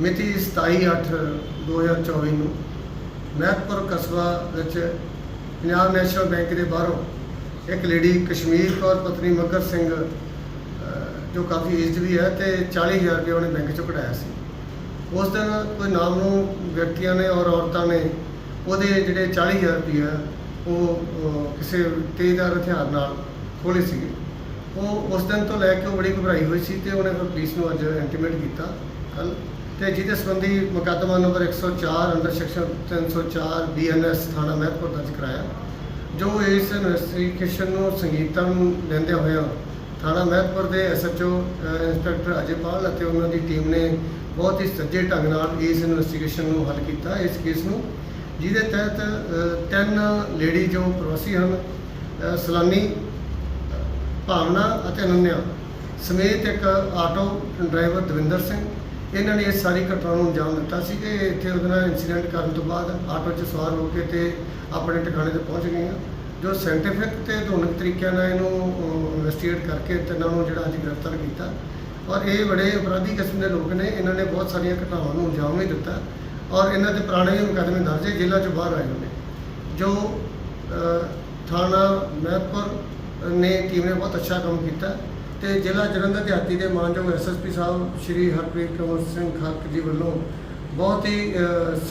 ਮਿਤੀ 27/8/2024 ਨੂੰ ਮਹਿਤਪੁਰ ਕਸਬਾ ਵਿੱਚ ਪੰਜਾਬ ਨੈਸ਼ਨਲ ਬੈਂਕ ਦੇ ਬਾਹਰੋਂ ਇੱਕ ਲੇਡੀ ਕਸ਼ਮੀਰ ਕੌਰ ਪਤਨੀ ਮੱਗਰ ਸਿੰਘ ਜੋ ਕਾਫੀ ਏਜਡ ਵੀ ਹੈ ਤੇ 40000 ਰੁਪਏ ਉਹਨੇ ਬੈਂਕ ਚੋਂ ਕਢਾਇਆ ਸੀ। ਉਸ ਦਿਨ ਕੋਈ ਨਾਮ ਨੂੰ ਵਿਅਕਤੀਆਂ ਨੇ ਔਰ ਔਰਤਾਂ ਨੇ ਉਹਦੇ ਜਿਹੜੇ 40000 ਰੁਪਏ ਆ, ਉਹ ਕਿਸੇ ਤੇਜ਼ਦਾਰ ਹਥਿਆਰ ਨਾਲ ਖੋਲੇ ਸੀਗੇ। ਉਹ ਉਸ ਦਿਨ ਤੋਂ ਲੈ ਕੇ ਉਹ ਬੜੀ ਘਬਰਾਈ ਹੋਈ ਸੀ ਤੇ ਉਹਨੇ ਫਿਰ ਪੁਲਿਸ ਨੂੰ ਅੱਜ ਇੰਟੀਮੇਟ ਕੀਤਾ। ਕੱਲ ਤੇ ਜਿਹਦੇ ਸੰਬੰਧੀ ਮੁਕੱਦਮਾ ਨੰਬਰ 104 ਅੰਡਰ ਸੈਕਸ਼ਨ 304 ਬੀਐਨਐਸ ਥਾਣਾ ਮਹਿਤਪੁਰ ਦਰਜ ਕਰਾਇਆ। ਜੋ ਇਸ ਇਨਵੈਸਟੀਗੇਸ਼ਨ ਨੂੰ ਸੰਗੀਤਾਂ ਨੂੰ ਲੈਂਦੇ ਹੋਇਆ ਥਾਣਾ ਮਹਿਤਪੁਰ ਦੇ ਐਸਐਚਓ ਇੰਸਪੈਕਟਰ ਅਜੇਪਾਲ ਅਤੇ ਉਹਨਾਂ ਦੀ ਟੀਮ ਨੇ ਬਹੁਤ ਹੀ ਸੱਜੇ ਢੰਗ ਨਾਲ ਇਸ ਇਨਵੈਸਟੀਗੇਸ਼ਨ ਨੂੰ ਹੱਲ ਕੀਤਾ। ਇਸ ਕੇਸ ਨੂੰ ਜਿਹਦੇ ਤਹਿਤ ਤਿੰਨ ਲੇਡੀ ਜੋ ਪ੍ਰਵਾਸੀ ਹਨ ਸਲਾਨੀ, ਭਾਵਨਾ ਅਤੇ ਅਨੰਨਿਆ ਸਮੇਤ ਇੱਕ ਆਟੋ ਡਰਾਈਵਰ ਦਵਿੰਦਰ ਸਿੰਘ ਇਹਨਾਂ ਨੇ ਇਸ ਸਾਰੀ ਘਟਨਾ ਨੂੰ ਅੰਜਾਮ ਦਿੱਤਾ ਸੀ ਕਿ ਇੱਥੇ ਉਹਦੇ ਨਾਲ ਇਨਸੀਡੈਂਟ ਕਰਨ ਤੋਂ ਬਾਅਦ ਆਟੋ 'ਚ ਸਵਾਰ ਹੋ ਕੇ ਤੇ ਆਪਣੇ ਟਿਕਾਣੇ ਤੇ ਪਹੁੰਚ ਗਈਆਂ ਜੋ ਸਾਇੰਟੀਫਿਕ ਤੇ ਆਧੁਨਿਕ ਤਰੀਕਿਆਂ ਨਾਲ ਇਹਨੂੰ ਇਨਵੈਸਟੀਗੇਟ ਕਰਕੇ ਇਹਨਾਂ ਨੂੰ ਜਿਹੜਾ ਅੱਜ ਗ੍ਰਿਫਤਾਰ ਕੀਤਾ। ਔਰ ਇਹ ਬੜੇ ਅਪਰਾਧੀ ਕਿਸਮ ਦੇ ਲੋਕ ਨੇ, ਇਹਨਾਂ ਨੇ ਬਹੁਤ ਸਾਰੀਆਂ ਘਟਨਾਵਾਂ ਨੂੰ ਅੰਜਾਮ ਵੀ ਦਿੱਤਾ। ਔਰ ਇਹਨਾਂ ਦੇ ਪੁਰਾਣੇ ਵੀ ਮੁਕੱਦਮੇ ਦਰਜ ਹੈ, ਜੇਲ੍ਹਾਂ 'ਚੋਂ ਬਾਹਰ ਆਏ ਹੋਏ ਨੇ। ਜੋ ਥਾਣਾ ਮਹਿਤਪੁਰ ਨੇ ਟੀਮ ਨੇ ਬਹੁਤ ਅੱਛਾ ਕੰਮ ਕੀਤਾ। ਤੇ ਜ਼ਿਲ੍ਹਾ ਜਲੰਧਰ ਦਿਹਾਤੀ ਦੇ ਮਾਨਯੋਗ ਐਸਐਸਪੀ ਸਾਹਿਬ ਸ਼੍ਰੀ ਹਰਪ੍ਰੀਤ ਕੰਵਰ ਸਿੰਘ ਖੱਕ ਜੀ ਵੱਲੋਂ ਬਹੁਤ ਹੀ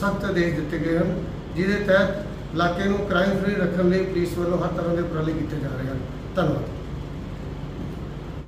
ਸਖਤ ਆਦੇਸ਼ ਦਿੱਤੇ ਗਏ ਹਨ, ਜਿਹਦੇ ਤਹਿਤ ਇਲਾਕੇ ਨੂੰ ਕ੍ਰਾਈਮ ਫ੍ਰੀ ਰੱਖਣ ਲਈ ਪੁਲਿਸ ਵੱਲੋਂ ਹਰ ਤਰ੍ਹਾਂ ਦੇ ਉਪਰਾਲੇ ਕੀਤੇ ਜਾ ਰਹੇ ਹਨ। ਧੰਨਵਾਦ।